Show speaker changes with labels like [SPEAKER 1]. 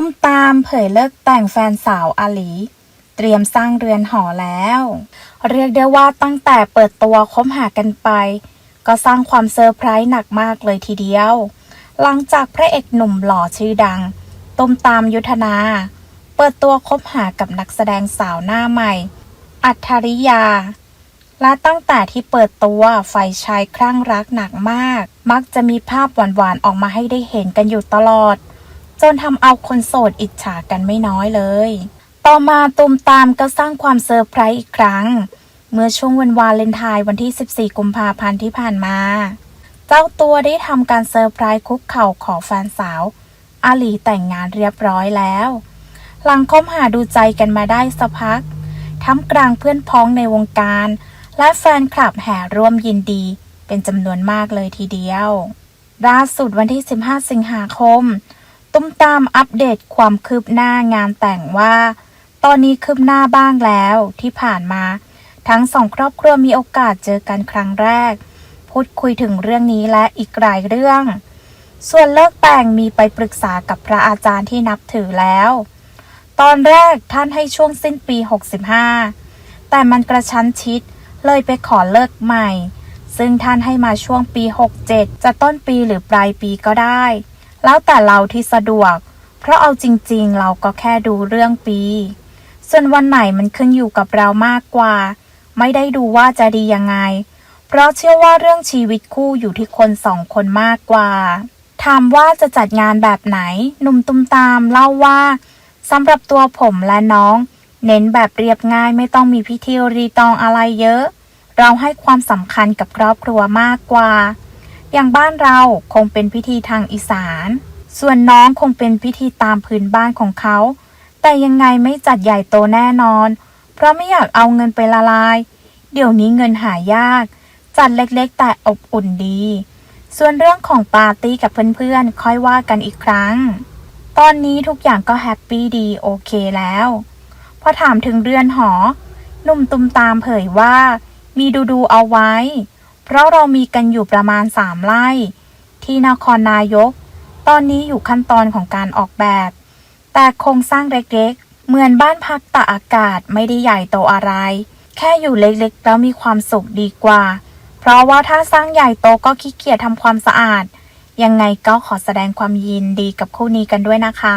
[SPEAKER 1] ตุ้มตามเผยเลิกแต่งแฟนสาวอาหลี เตรียมสร้างเรือนหอแล้ว เรียกได้ว่าตั้งแต่เปิดตัวคบหากันไป ก็สร้างความเซอร์ไพรส์หนักมากเลยทีเดียว หลังจากพระเอกหนุ่มหล่อชื่อดัง ตุ้มตามยุทธนา เปิดตัวคบหากับนักแสดงสาวหน้าใหม่ อัธริยาและตั้งแต่ที่เปิดตัวฝ่ายชายคลั่งรักหนักมาก มักจะมีภาพหวานๆออกมาให้ได้เห็นกันอยู่ตลอด จนทำเอาคนโสดอิจฉากันไม่น้อยเลย ต่อมาตุมตามก็สร้างความเซอร์ไพรส์อีกครั้ง เมื่อช่วงวันวาเลนไทน์วันที่ 14 กุมภาพันธ์ที่ผ่านมา เจ้าตัวได้ทำการเซอร์ไพรส์คุกเข่าขอแฟนสาว อาลีแต่งงานเรียบร้อยแล้ว หลังคบหาดูใจกันมาได้สักพักท่ามกลางเพื่อนพ้องในวงการ และแฟนคลับแห่ร่วมยินดี เป็นจำนวนมากเลยทีเดียวล่าสุดวันที่ 15 สิงหาคม ตุ้มตามอัปเดตความคืบหน้างานแต่งว่า ตอนนี้คืบหน้าบ้างแล้วที่ผ่านมา ทั้งสองครอบครัวมีโอกาสเจอกันครั้งแรก พูดคุยถึงเรื่องนี้และอีกหลายเรื่อง ส่วนเลิกแต่งมีไปปรึกษากับพระอาจารย์ที่นับถือแล้ว ตอนแรกท่านให้ช่วงสิ้นปี 65 แต่มันกระชั้นชิดเลยไปขอเลิกใหม่ ซึ่งท่านให้มาช่วงปี 67 จะต้นปีหรือปลายปีก็ได้ แล้วแต่เราที่สะดวก เพราะเอาจริงๆ เราก็แค่ดูเรื่องปี ส่วนวันไหนมันขึ้นอยู่กับเรามากกว่า ไม่ได้ดูว่าจะดียังไง เพราะเชื่อว่าเรื่องชีวิตคู่อยู่ที่คนสองคนมากกว่า ถามว่าจะจัดงานแบบไหน หนุ่มตุ้มตามเล่าว่าสำหรับตัวผมและน้อง เน้นแบบเรียบง่ายไม่ต้องมีพิธีรีตองอะไรเยอะ เราให้ความสำคัญกับครอบครัวมากกว่า อย่างบ้านเราคงเป็นพิธีทางอีสาน ส่วนน้องคงเป็นพิธีตามพื้นบ้านของเขา แต่ยังไงไม่จัดใหญ่โตแน่นอน เพราะไม่อยากเอาเงินไปละลาย เดี๋ยวนี้เงินหายาก จัดเล็กๆ แต่อบอุ่นดี ส่วนเรื่องของปาร์ตี้กับเพื่อนๆ ค่อยว่ากันอีกครั้ง ตอนนี้ทุกอย่างก็แฮปปี้ดีโอเคแล้ว พอถามถึงเรือนหอ หนุ่มตุมตามเผยว่า มีดูดูๆเอาไว้ เพราะเรามีกันอยู่ประมาณสามไร่ ที่นครนายก ตอนนี้อยู่ขั้นตอนของการออกแบบ แต่โครงสร้างเล็กๆ เหมือนบ้านพักตากอากาศไม่ได้ใหญ่โตอะไร แค่อยู่เล็กๆ แล้วมีความสุขดีกว่า เพราะว่าถ้าสร้างใหญ่โตก็ขี้เกียจทำความสะอาด ยังไงก็ขอแสดงความยินดีกับคู่นี้กันด้วยนะคะ